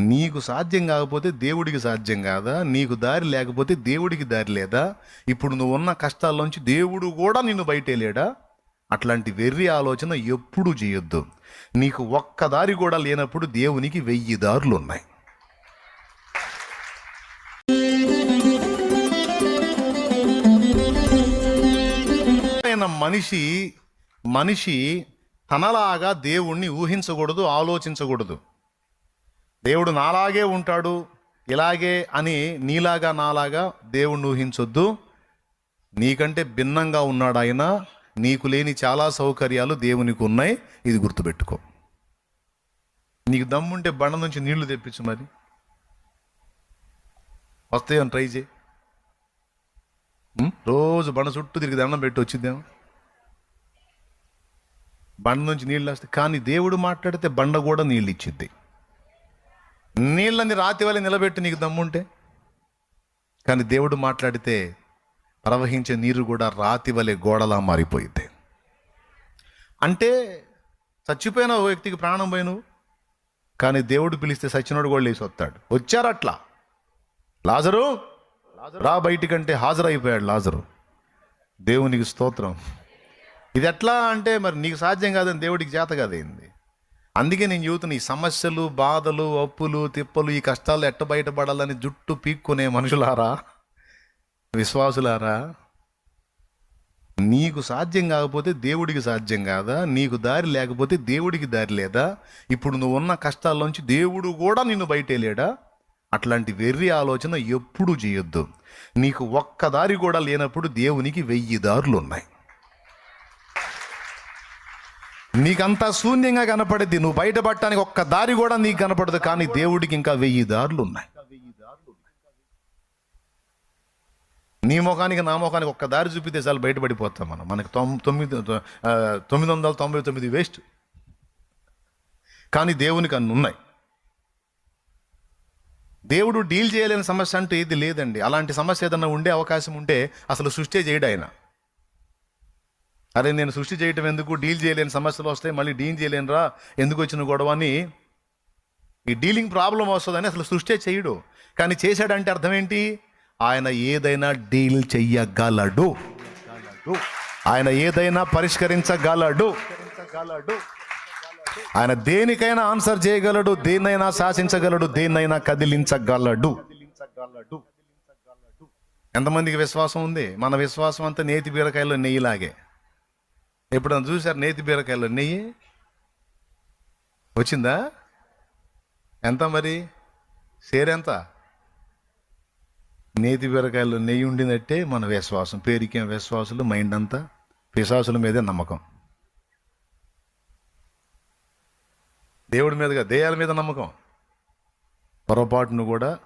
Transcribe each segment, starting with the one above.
నీకు సాధ్యం కాకపోతే దేవుడికి సాధ్యం కాదా? నీకు దారి లేకపోతే దేవుడికి దారి లేదా? ఇప్పుడు నువ్వు ఉన్న కష్టాల్లోంచి దేవుడు కూడా నిన్ను బయటేలేడా అట్లాంటి వెర్రి ఆలోచన ఎప్పుడూ చేయొద్దు. నీకు ఒక్క దారి కూడా లేనప్పుడు దేవునికి వెయ్యి దారులు ఉన్నాయి. మనిషి మనిషి తనలాగా దేవుణ్ణి ఊహించకూడదు ఆలోచించకూడదు. దేవుడు నాలాగే ఉంటాడు ఇలాగే అని నీలాగా నాలాగా దేవుణ్ణి ఊహించొద్దు. నీకంటే భిన్నంగా ఉన్నాడు ఆయన నీకు లేని చాలా సౌకర్యాలు దేవునికి ఉన్నాయి ఇది గుర్తుపెట్టుకో. నీకు దమ్ముంటే బండ నుంచి నీళ్ళు తెప్పించు మరి. వస్తాయని ట్రై చేయి. రోజు బండ చుట్టూ తిరిగి దండం పెట్టి వచ్చిద్దాము బండ నుంచి నీళ్ళు వస్తాయి. కానీ దేవుడు మాట్లాడితే బండ కూడా నీళ్ళు ఇచ్చిద్ది. నీళ్ళని రాతి వల్ల నిలబెట్టి నీకు దమ్ముంటే? కానీ దేవుడు మాట్లాడితే ప్రవహించే నీరు కూడా రాతి వలె గోడలా మారిపోయింది అంటే చచ్చిపోయిన ఓ వ్యక్తికి ప్రాణం పోయిను కానీ దేవుడు పిలిస్తే సచ్చినోడు కూడా లేచి వస్తాడు. వచ్చారట్లా? లాజరు? రా బయటికంటే హాజరైపోయాడు లాజరు. దేవునికి స్తోత్రం. ఇది ఎట్లా అంటే మరి నీకు సాధ్యం కాదని దేవుడికి చేత అయింది. అందుకే నేను చెబుతున్న ఈ సమస్యలు బాధలు అప్పులు తిప్పలు ఈ కష్టాలు ఎట్ట బయటపడాలని జుట్టు పీక్కునే మనుషులారా? విశ్వాసులారా? నీకు సాధ్యం కాకపోతే దేవుడికి సాధ్యం కాదా? నీకు దారి లేకపోతే దేవుడికి దారి లేదా? ఇప్పుడు నువ్వు ఉన్న కష్టాల్లోంచి దేవుడు కూడా నిన్ను బయటేలేడా అట్లాంటి వెర్రి ఆలోచన ఎప్పుడూ చేయొద్దు. నీకు ఒక్క దారి కూడా లేనప్పుడు దేవునికి వెయ్యి దారులు ఉన్నాయి నీకంతా శూన్యంగా కనపడేది నువ్వు బయటపడటానికి ఒక్క దారి కూడా నీకు కనపడదు కానీ దేవుడికి ఇంకా వెయ్యి దారులు ఉన్నాయి. నీ ముఖానికి నా ముఖానికి ఒక్క దారి చూపితే చాలు బయటపడిపోతాం మనం. మనకి తొమ్మిది తొమ్మిది వందల తొంభై తొమ్మిది వేస్ట్. కానీ దేవునికి అన్ని ఉన్నాయి. దేవుడు డీల్ చేయలేని సమస్య అంటూ ఏది లేదండి. అలాంటి సమస్య ఏదన్నా ఉండే అవకాశం ఉంటే అసలు సృష్టి చేయడు ఆయన. అరే నేను సృష్టి చేయటం ఎందుకు? డీల్ చేయలేని సమస్యలు వస్తాయి మళ్ళీ డీల్ చేయలేనురా ఎందుకు వచ్చిన గొడవ అని ఈ డీలింగ్ ప్రాబ్లం వస్తుందని అసలు సృష్టి చేయడు. కానీ చేశాడంటే అర్థం ఏంటి? ఆయన ఏదైనా డీల్ చెయ్యగలడు. ఆయన ఏదైనా పరిష్కరించగలడు. ఆయన దేనికైనా ఆన్సర్ చేయగలడు దేన్నైనా శాసించగలడు దేన్నైనా కదిలించగలడు. ఎంతమందికి విశ్వాసం ఉంది? మన విశ్వాసం అంతా నేతి బీరకాయలో నెయ్యిలాగే. ఎప్పుడన్నా చూసారు నేతి బీరకాయలు నెయ్యి వచ్చిందా? ఎంత మరి? సేరెంత నేతి బీరకాయల్లో నెయ్యి ఉండినట్టే మన విశ్వాసం. పేరుకేం విశ్వాసులు? మైండ్ అంతా పిశాసుల మీదే నమ్మకం. దేవుడి మీదగా దేయాల మీద నమ్మకం. పొరపాటును కూడా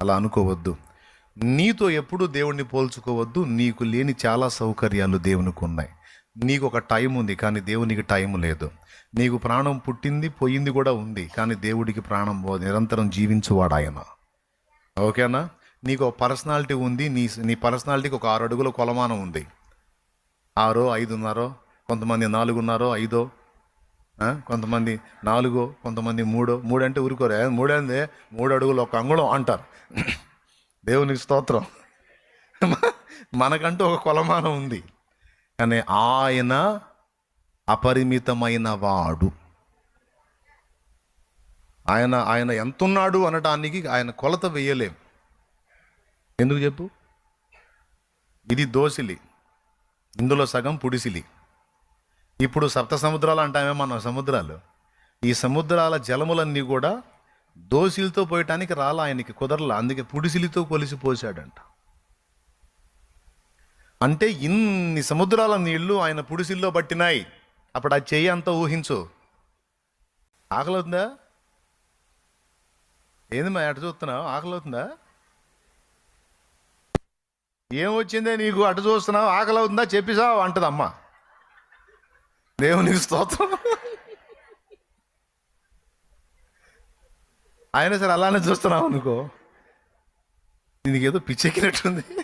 అలా అనుకోవద్దు. నీతో ఎప్పుడూ దేవుణ్ణి పోల్చుకోవద్దు. నీకు లేని చాలా సౌకర్యాలు దేవునికి ఉన్నాయి నీకు ఒక టైం ఉంది కానీ దేవునికి టైం లేదు. నీకు ప్రాణం పుట్టింది పోయింది కూడా ఉంది కానీ దేవుడికి ప్రాణం పో నిరంతరం జీవించువాడు ఆయన. ఓకేనా? నీకు ఒక పర్సనాలిటీ ఉంది నీ నీ పర్సనాలిటీకి ఒక ఆరు అడుగుల కొలమానం ఉంది. ఆరో ఐదున్నరో కొంతమంది నాలుగున్నరో ఐదో కొంతమంది నాలుగో కొంతమంది మూడో మూడు అంటే ఊరుకోరే. మూడేందే మూడు అడుగులు ఒక అంగుళం అంటారు. దేవునికి స్తోత్రం. మనకంటూ ఒక కొలమానం ఉంది. కానీ ఆయన అపరిమితమైన వాడు ఆయన ఆయన ఎంతున్నాడు అనటానికి ఆయన కొలత వేయలేం. ఎందుకు చెప్పు? ఇది దోసిలి. ఇందులో సగం పుడిసిలి. ఇప్పుడు సప్త సముద్రాలు అంటామే మన సముద్రాలు. ఈ సముద్రాల జలములన్నీ కూడా దోసిలితో పోయటానికి రాలా ఆయనకి కుదరలా. అందుకే పుడిసిలితో కొలిసి పోసాడంట అంటే ఇన్ని సముద్రాల నీళ్ళు ఆయన పుడిసిల్లో పట్టినాయి. అప్పుడు ఆ చెయ్యి అంతా ఊహించు. ఆకలి అవుతుందా ఏంది మా అటు చూస్తున్నావు? ఆకలి అవుతుందా ఏం వచ్చిందే నీకు? అటు చూస్తున్నావు? ఆకలి అవుతుందా చెప్పిసావు అంటది అమ్మ. దేవునికి స్తోత్రం. అయినా సరే అలానే చూస్తున్నావు అనుకో. దీనికి ఏదో పిచ్చెక్కినట్టుంది.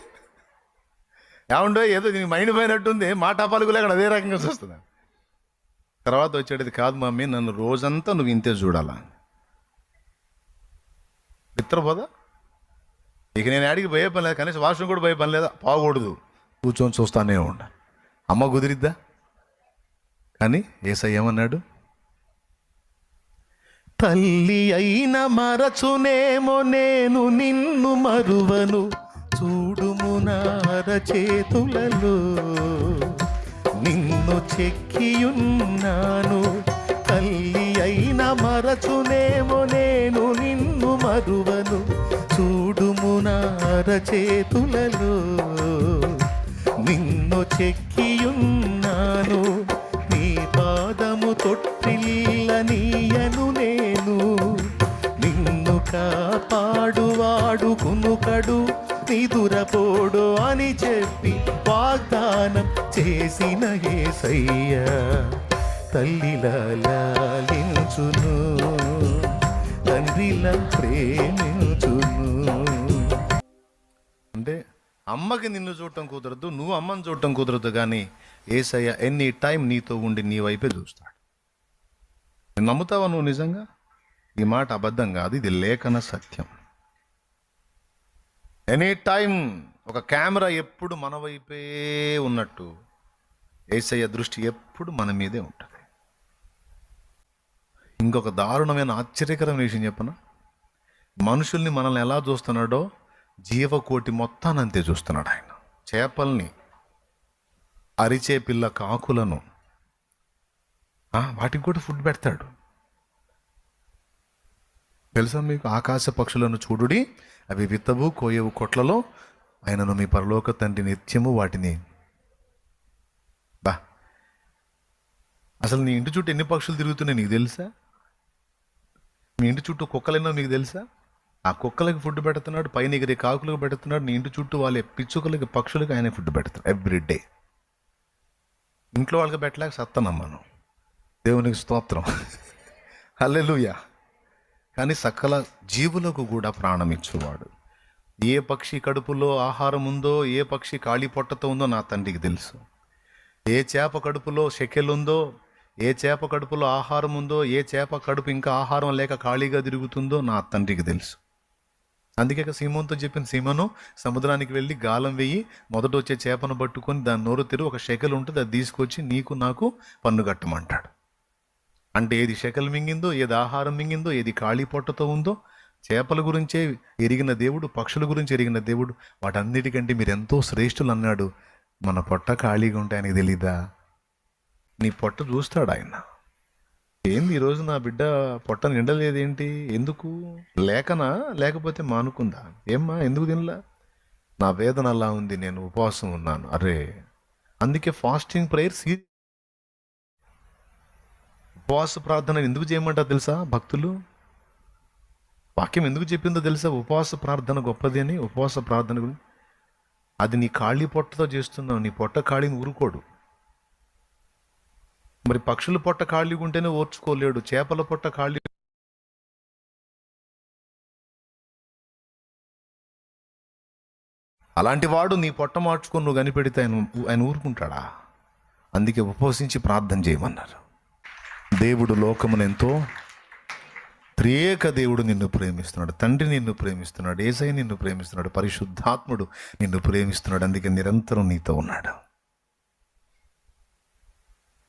ఏముండో ఏదో దీనికి మైండ్ పోయినట్టుంది మాట పలుకులు అక్కడ అదే రకంగా చూస్తున్నా. తర్వాత వచ్చేటది కాదు మమ్మీ నన్ను రోజంతా నువ్వు ఇంతే చూడాలా? నిద్రపోదా ఇక నేను ఆడికి పోయే పని లేదు కనీసం వాష్రూమ్ కూడా పోయే పని లేదా? పోకూడదు. కూర్చొని చూస్తానే ఉండ. అమ్మ కుదిరిద్దా? కానీ ఏసై ఏమన్నాడు? తల్లి అయిన మరచునేమో నేను నిన్ను మరువను. చూడుము నార చేతులలో నిన్ను చెక్కియున్నాను. తల్లి అయిన మరచునేమో నేను నిన్ను మరువను. చూడుము నార చేతులలో నిన్ను చెక్కియున్నాను. నీ పాదము తొట్టిల్ల నీయను నేను. నిన్ను కాపాడువాడు కునుకడు నిదురపోడు అని చెప్పి వాగ్దానం చేసిన ఏసయ్య. తల్లిలా లాలించును తండ్రిలా ప్రేమించును. అంటే అమ్మకి నిన్ను చూడటం కుదరదు నువ్వు అమ్మని చూడటం కుదరదు కానీ ఏసయ్య ఎనీ టైం నీతో ఉండి నీ వైపే చూస్తాడు. నమ్ముతావా నువ్వు నిజంగా? ఈ మాట అబద్ధం కాదు ఇది లేఖన సత్యం. ఎనీ టైం ఒక కెమెరా ఎప్పుడు మన వైపే ఉన్నట్టు ఏసయ్య దృష్టి ఎప్పుడు మన మీదే ఉంటుంది. ఇంకొక దారుణమైన ఆశ్చర్యకరమైన విషయం చెప్పనా? మనుషుల్ని మనల్ని ఎలా చూస్తున్నాడో జీవకోటి మొత్తాన్ని అంతే చూస్తున్నాడు ఆయన. చేపల్ని అరిచే పిల్ల కాకులను వాటికి కూడా ఫుడ్ పెడతాడు. తెలుసా మీకు? ఆకాశ పక్షులను చూడుడి అవి విత్తవు కోయవు కొట్లలో ఆయనను మీ పరలోక తండ్రి నిత్యము వాటిని. బా. అసలు నీ ఇంటి చుట్టూ ఎన్ని పక్షులు తిరుగుతున్నాయి నీకు తెలుసా? మీ ఇంటి చుట్టూ కుక్కలెన్నో నీకు తెలుసా? ఆ కుక్కలకి ఫుడ్ పెడుతున్నాడు పైన ఎగిరే కాకులకు పెడుతున్నాడు నీ ఇంటి చుట్టూ వాళ్ళే పిచ్చుకలకి పక్షులకి ఆయన ఫుడ్ పెడుతున్నాడు ఎవ్రీ డే. ఇంట్లో వాళ్ళకి పెట్టలేక సత్తనమ్మాను దేవునికి స్తోత్రం. హల్లెలూయా. కానీ సకల జీవులకు కూడా ప్రాణం ఇచ్చేవాడు. ఏ పక్షి కడుపులో ఆహారం ఉందో ఏ పక్షి ఖాళీ పొట్టతో ఉందో నా తండ్రికి తెలుసు. ఏ చేప కడుపులో ఉందో ఏ చేప కడుపులో ఆహారం ఉందో ఏ చేప కడుపు ఇంకా ఆహారం లేక ఖాళీగా తిరుగుతుందో నా తండ్రికి తెలుసు. అందుకే సీమంతో చెప్పిన సీమను సముద్రానికి వెళ్ళి గాలం వేయి మొదట వచ్చే చేపను పట్టుకొని దాని నోరు తెరు ఒక శకలు ఉంటుంది అది తీసుకొచ్చి నీకు నాకు పన్ను కట్టమంటాడు. అంటే ఏది శకలు మింగిందో ఏది ఆహారం మింగిందో ఏది ఖాళీ పొట్టతో ఉందో చేపల గురించే ఎరిగిన దేవుడు పక్షుల గురించి ఎరిగిన దేవుడు వాటన్నిటికంటే మీరు ఎంతో శ్రేష్ఠులు అన్నాడు. మన పొట్ట ఖాళీగా ఉంటే ఆయనకి తెలీదా? నీ పొట్ట చూస్తాడు ఆయన. ఏంది ఈరోజు నా బిడ్డ పొట్ట నిండలేదేంటి? ఎందుకు? లేకనా? లేకపోతే మానుకుందా? ఏమ్మా ఎందుకు తినలా? నా వేదన అలా ఉంది నేను ఉపవాసం ఉన్నాను. అరే అందుకే ఫాస్టింగ్ ప్రేయర్ సీరియస్ ఉపవాస ప్రార్థన ఎందుకు చేయమంటారు తెలుసా? భక్తులు? వాక్యం ఎందుకు చెప్పిందో తెలుసా? ఉపవాస ప్రార్థన గొప్పది అని ఉపవాస ప్రార్థన గురించి అది నీ ఖాళీ పొట్టతో చేస్తున్నావు నీ పొట్ట ఖాళీని ఊరుకోడు. మరి పక్షుల పొట్ట ఖాళీగా ఉంటేనే ఓర్చుకోలేడు చేపల పొట్ట ఖాళీ అలాంటి వాడు నీ పొట్ట మార్చుకొని నువ్వు కనిపెడితే ఆయన ఆయన ఊరుకుంటాడా? అందుకే ఉపవసించి ప్రార్థన చేయమన్నారు. దేవుడు లోకమును ఎంతో త్రియేక దేవుడు నిన్ను ప్రేమిస్తున్నాడు. తండ్రి నిన్ను ప్రేమిస్తున్నాడు. ఏసై నిన్ను ప్రేమిస్తున్నాడు. పరిశుద్ధాత్ముడు నిన్ను ప్రేమిస్తున్నాడు. అందుకే నిరంతరం నీతో ఉన్నాడు.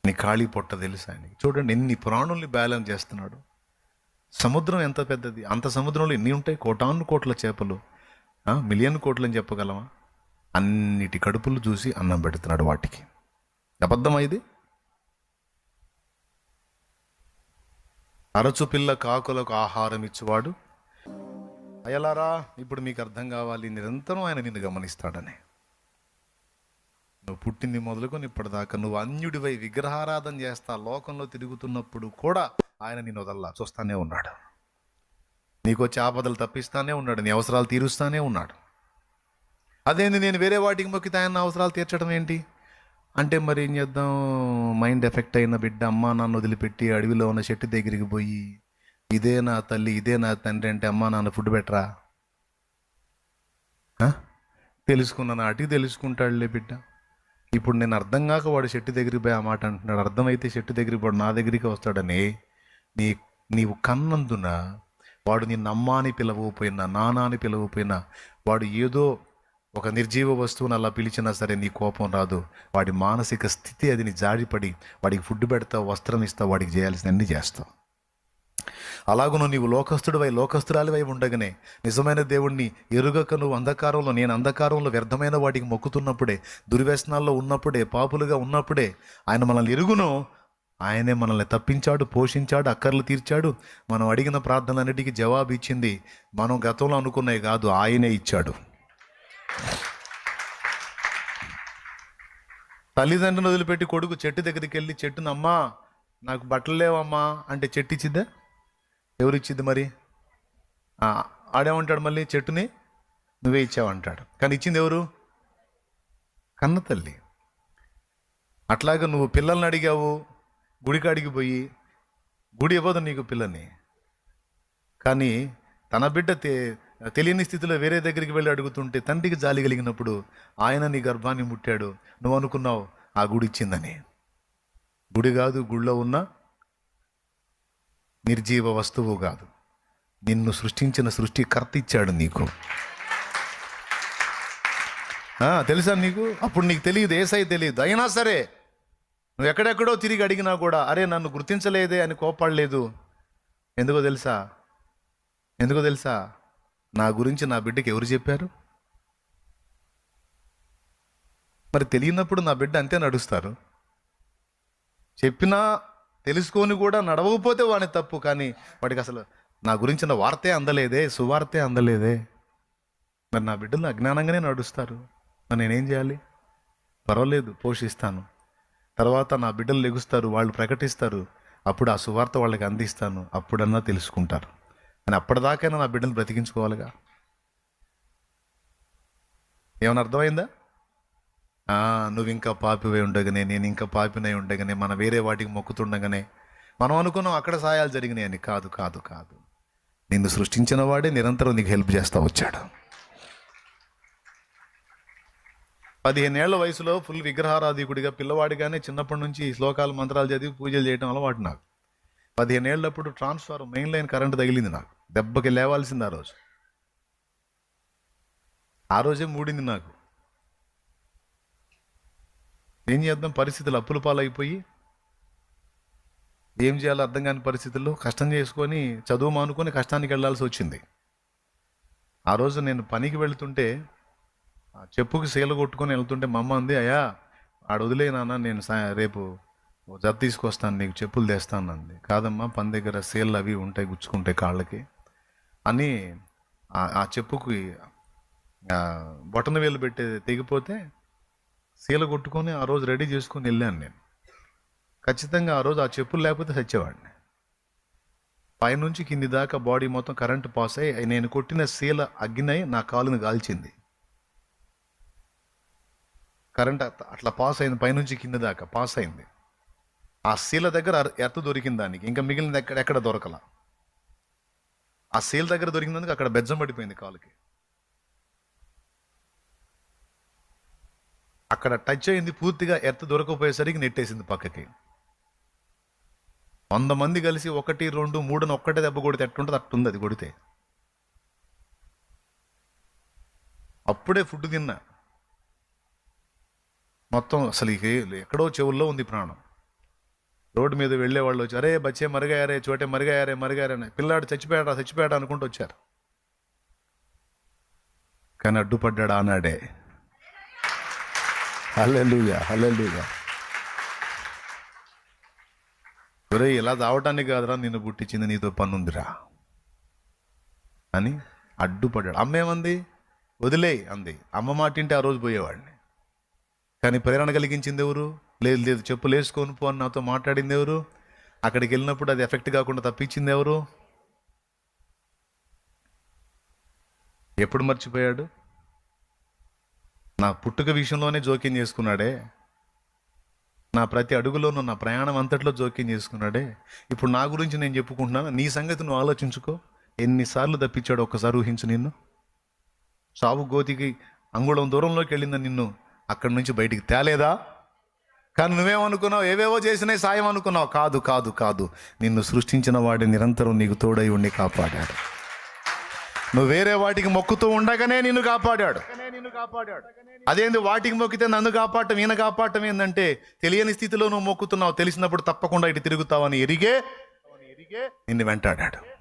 నీ ఖాళీ పొట్ట తెలుసా ఆయనకి చూడండి ఎన్ని ప్రాణుల్ని బ్యాలెన్స్ చేస్తున్నాడు. సముద్రం ఎంత పెద్దది? అంత సముద్రంలో ఎన్ని ఉంటాయి? కోటాను కోట్ల చేపలు. మిలియన్ కోట్లు అని చెప్పగలమా? అన్నిటి కడుపులు చూసి అన్నం పెడుతున్నాడు వాటికి. అబద్ధమైది అరచు పిల్ల కాకులకు ఆహారం ఇచ్చేవాడు. అయ్యలారా ఇప్పుడు మీకు అర్థం కావాలి నిరంతరం ఆయన నిన్ను గమనిస్తాడని. నువ్వు పుట్టింది మొదలుకొని ఇప్పటిదాకా నువ్వు అన్యుడివై విగ్రహారాధన చేస్తా లోకంలో తిరుగుతున్నప్పుడు కూడా ఆయన నిన్ను వదల్లా చూస్తానే ఉన్నాడు. నీకు వచ్చే ఆపదలు తప్పిస్తానే ఉన్నాడు నీ అవసరాలు తీరుస్తానే ఉన్నాడు. అదేంది నేను వేరే వాటికి మొక్కితే ఆయన అవసరాలు తీర్చడం ఏంటి? అంటే మరి ఏం చేద్దాం? మైండ్ ఎఫెక్ట్ అయిన బిడ్డ అమ్మా నాన్న వదిలిపెట్టి అడవిలో ఉన్న చెట్టు దగ్గరికి పోయి ఇదే నా తల్లి ఇదే నా తండ్రి అంటే అమ్మా నాన్న ఫుడ్ పెట్టరా? తెలుసుకున్న నాటి తెలుసుకుంటాడులే బిడ్డ. ఇప్పుడు నేను అర్థం కాక వాడు చెట్టు దగ్గరికి పోయి ఆ మాట అంటున్నాడు. అర్థమైతే చెట్టు దగ్గరికి వాడు నా దగ్గరికి వస్తాడని. నీ నీవు కన్నందున వాడు నిన్న అమ్మా అని పిలవకపోయినా నాన్న అని పిలవకపోయినా వాడు ఏదో ఒక నిర్జీవ వస్తువుని అలా పిలిచినా సరే నీ కోపం రాదు. వాడి మానసిక స్థితి అది నీ జాడిపడి వాడికి ఫుడ్ పెడతావు వస్త్రం ఇస్తావు వాడికి చేయాల్సినన్నీ చేస్తావు. అలాగును నీవు లోకస్తుడివై లోకస్తురాలివై ఉండగానే నిజమైన దేవుణ్ణి ఎరుగక నువ్వు అంధకారంలో నేను అంధకారంలో వ్యర్థమైన వాటికి మొక్కుతున్నప్పుడే దుర్వ్యసనాల్లో ఉన్నప్పుడే పాపులుగా ఉన్నప్పుడే ఆయన మనల్ని ఎరుగును. ఆయనే మనల్ని తప్పించాడు పోషించాడు అక్కర్లు తీర్చాడు. మనం అడిగిన ప్రార్థనలన్నిటికీ జవాబు ఇచ్చింది మనం గతంలో అనుకున్నవి కాదు ఆయనే ఇచ్చాడు. తల్లిదండ్రులను వదిలిపెట్టి కొడుకు చెట్టు దగ్గరికి వెళ్ళి చెట్టును అమ్మా నాకు బట్టలు లేవమ్మా అంటే చెట్టు ఇచ్చిద్దా? ఎవరు ఇచ్చిద్ది మరి? ఆడేమంటాడు మళ్ళీ చెట్టుని? నువ్వే ఇచ్చావంటాడు కానీ ఇచ్చింది ఎవరు? కన్న తల్లి. అట్లాగా నువ్వు పిల్లల్ని అడిగావు గుడికాడికి పోయి గుడి ఇవ్వదు నీకు పిల్లని. కానీ తన బిడ్డ తెలియని స్థితిలో వేరే దగ్గరికి వెళ్ళి అడుగుతుంటే తండ్రికి జాలి కలిగినప్పుడు ఆయన నీ గర్భాన్ని ముట్టాడు. నువ్వు అనుకున్నావు ఆ గుడి ఇచ్చిందని. గుడి కాదు గుళ్ళో ఉన్న నిర్జీవ వస్తువు కాదు. నిన్ను సృష్టించిన సృష్టికర్త ఇచ్చాడు నీకు. తెలుసా నీకు? అప్పుడు నీకు తెలియదు ఏసై తెలియదు. అయినా సరే నువ్వు ఎక్కడెక్కడో తిరిగి అడిగినా కూడా అరే నన్ను గుర్తించలేదే అని కోపడలేదు ఎందుకో తెలుసా? ఎందుకో తెలుసా? నా గురించి నా బిడ్డకి ఎవరు చెప్పారు? మరి తెలియనప్పుడు నా బిడ్డ అంతే నడుస్తారు. చెప్పినా తెలుసుకొని కూడా నడవకపోతే వాడిని తప్పు కానీ వాడికి అసలు నా గురించిన వార్తే అందలేదే సువార్తే అందలేదే. మరి నా బిడ్డలు అజ్ఞానంగానే నడుస్తారు. మరి నేనేం చేయాలి? పర్వాలేదు పోషిస్తాను. తర్వాత నా బిడ్డలు లెగుస్తారు వాళ్ళు ప్రకటిస్తారు. అప్పుడు ఆ సువార్త వాళ్ళకి అందిస్తాను. అప్పుడన్నా తెలుసుకుంటారు. అని అప్పటిదాకైనా నా బిడ్డలు బ్రతికించుకోవాలిగా. ఏమైనా అర్థమైందా? నువ్వు ఇంకా పాపివై ఉండగానే నేను ఇంకా పాపినై ఉండగానే మన వేరే వాటికి మొక్కుతుండగానే మనం అనుకున్నాం అక్కడ సాయాలు జరిగినాయి అని. కాదు కాదు కాదు. నిన్ను సృష్టించిన వాడే నిరంతరం నీకు హెల్ప్ చేస్తూ వచ్చాడు. పదిహేనేళ్ళ వయసులో ఫుల్ విగ్రహారాధికుడిగా పిల్లవాడిగానే చిన్నప్పటి నుంచి శ్లోకాలు మంత్రాలు చదివి పూజలు చేయడం అలవాటు నాకు. పదిహేనేళ్ళప్పుడు ట్రాన్స్ఫార్మర్ మెయిన్ లైన్ కరెంట్ తగిలింది నాకు. దెబ్బకి లేవాల్సింది ఆ రోజు. ఆ రోజే మూడింది నాకు. ఏం చేద్దాం? పరిస్థితులు అప్పుల పాలైపోయి ఏం చేయాలో అర్థం కాని పరిస్థితుల్లో కష్టం చేసుకొని చదువు మానుకొని కష్టానికి వెళ్ళాల్సి వచ్చింది. ఆ రోజు నేను పనికి వెళ్తుంటే ఆ చెప్పుకి సీల కొట్టుకొని వెళ్తుంటే మా అమ్మ అంది అయ్యా ఆడ వదిలే నాన్న నేను సా- రేపు ఓ జత తీసుకొస్తాను నీకు చెప్పులు తెస్తాను అంది కాదమ్మా పని దగ్గర సీళ్ళు అవి ఉంటాయి గుచ్చుకుంటాయి కాళ్ళకి అని ఆ- చెప్పుకి బొటన వేలు పెట్టేది తెగిపోతే సీల కొట్టుకొని ఆ రోజు రెడీ చేసుకొని వెళ్ళాను నేను. ఖచ్చితంగా ఆ రోజు ఆ చెప్పులు లేకపోతే చచ్చేవాడిని పైనుంచి కింది దాకా బాడీ మొత్తం కరెంటు పాస్ అయ్యి నేను కొట్టిన సీల అగ్గినై నా కాలుని గాల్చింది. కరెంట్ అట్లా- అట్లా పాస్ అయింది పైనుంచి కింద దాకా పాస్ అయింది. ఆ సీల దగ్గర ఎర్త దొరికింది దానికి. ఇంకా మిగిలినది ఎక్కడ ఎక్కడ దొరకల. ఆ సీల దగ్గర దొరికినందుకు అక్కడ బెజ్జం పడిపోయింది కాలుకి. అక్కడ టచ్ అయింది పూర్తిగా ఎర్త్ దొరకకపోయేసరికి నెట్టేసింది పక్కకి. వంద మంది కలిసి ఒకటి రెండు మూడుని ఒక్కటే దెబ్బ కొడితే ఎట్టుంటుంది? అట్టుంది అది కొడితే. అప్పుడే ఫుడ్ తిన్నా. మొత్తం అసలు ఎక్కడో చెవుల్లో ఉంది ప్రాణం. రోడ్డు మీద వెళ్ళే వాళ్ళు వచ్చి అరే బచ్చే మరిగాయారే చోటే మరిగాయారే మరిగాయారే పిల్లాడు చచ్చిపోయాడా చచ్చిపోయాడా అనుకుంటూ వచ్చారు. కానీ అడ్డుపడ్డాడు ఆనాడే. హల్లెలూయా హల్లెలూయా. ఒరే ఇలా దావటానికి కాదురా నిన్ను పుట్టించింది నీతో పనుందిరా అని అడ్డుపడ్డాడు. అమ్మేమంది వదిలే అంది. అమ్మ మాటింటే ఆ రోజు పోయేవాడిని. కానీ ప్రేరణ కలిగించింది ఎవరు? లేదు లేదు చెప్పులు వేసుకొని పో అని నాతో మాట్లాడింది ఎవరు? అక్కడికి వెళ్ళినప్పుడు అది ఎఫెక్ట్ కాకుండా తప్పించింది ఎవరు? ఎప్పుడు మర్చిపోయాడు? నా పుట్టుక విషయంలోనే జోక్యం చేసుకున్నాడే. నా ప్రతి అడుగులోనూ నా ప్రయాణం అంతట్లో జోక్యం చేసుకున్నాడే. ఇప్పుడు నా గురించి నేను చెప్పుకుంటున్నాను? నీ సంగతి నువ్వు ఆలోచించుకో. ఎన్నిసార్లు తప్పించాడు ఒక్కసారి ఊహించు నిన్ను. సాగు గోతికి అంగుళం దూరంలోకి వెళ్ళిందా నిన్ను అక్కడి నుంచి బయటికి తేలేదా? కానీ నువ్వేమనుకున్నావు? ఏవేవో చేసినాయి సాయం అనుకున్నావు కాదు కాదు కాదు. నిన్ను సృష్టించిన వాడి నిరంతరం నీకు తోడై ఉండి కాపాడాడు. నువ్వు వేరే వాటికి మొక్కుతూ ఉండగానే నిన్ను కాపాడాడు. అదేంది? వాటికి మొక్కితే నన్ను కాపాడటం ఈయన కాపాడటం ఏంటంటే తెలియని స్థితిలో నువ్వు మొక్కుతున్నావు. తెలిసినప్పుడు తప్పకుండా ఇటు తిరుగుతావని ఎరిగే నిన్ను వెంటాడాడు.